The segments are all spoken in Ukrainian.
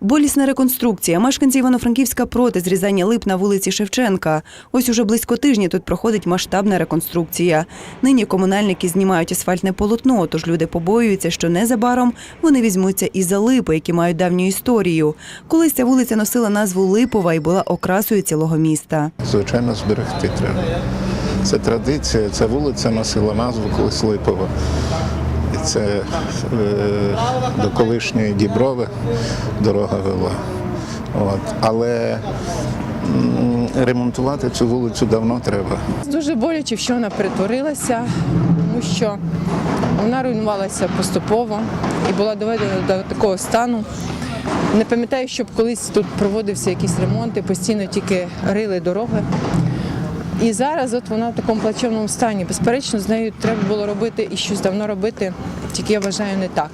Болісна реконструкція. Мешканці Івано-Франківська проти зрізання лип на вулиці Шевченка. Ось уже близько тижня тут проходить масштабна реконструкція. Нині комунальники знімають асфальтне полотно, тож люди побоюються, що незабаром вони візьмуться і за липи, які мають давню історію. Колись ця вулиця носила назву Липова і була окрасою цілого міста. Звичайно, зберегти треба. Це традиція, ця вулиця носила назву колись Липова. Це е, до колишньої Діброви дорога вела. От. Але ремонтувати цю вулицю давно треба. Дуже боляче, що вона перетворилася, тому що вона руйнувалася поступово і була доведена до такого стану. Не пам'ятаю, щоб колись тут проводився якийсь ремонт, і постійно тільки рили дороги. І зараз от вона в такому плачевному стані. Безперечно, з нею треба було робити і щось давно робити, тільки я вважаю не так.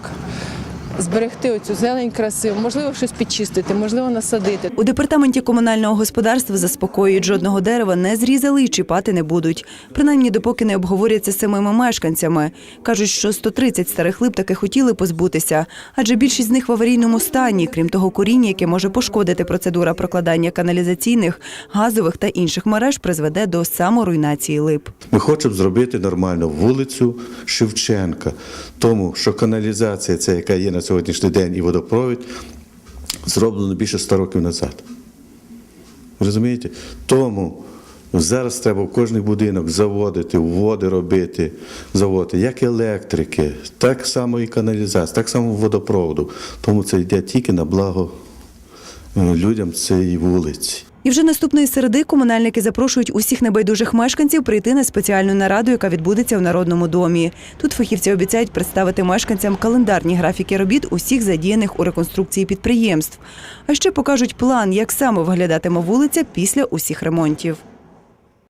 Зберегти оцю зелень красиву, можливо, щось підчистити, можливо, насадити. У департаменті комунального господарства заспокоюють, жодного дерева не зрізали і чіпати не будуть. Принаймні, допоки не обговоряться з самими мешканцями. Кажуть, що 130 старих лип таки хотіли позбутися, адже більшість з них в аварійному стані, крім того коріння, яке може пошкодити процедура прокладання каналізаційних, газових та інших мереж, призведе до саморуйнації лип. Ми хочемо зробити нормальну вулицю Шевченка, тому що каналізація, ця, яка є на сьогоднішній день, і водопровід, зроблено більше 100 років назад. Розумієте? Тому зараз треба в кожний будинок заводити, води робити, заводи, як електрики, так само і каналізація, так само водопроводу. Тому це йде тільки на благо людям цієї вулиці. І вже наступної середи комунальники запрошують усіх небайдужих мешканців прийти на спеціальну нараду, яка відбудеться в Народному домі. Тут фахівці обіцяють представити мешканцям календарні графіки робіт усіх задіяних у реконструкції підприємств. А ще покажуть план, як саме виглядатиме вулиця після усіх ремонтів.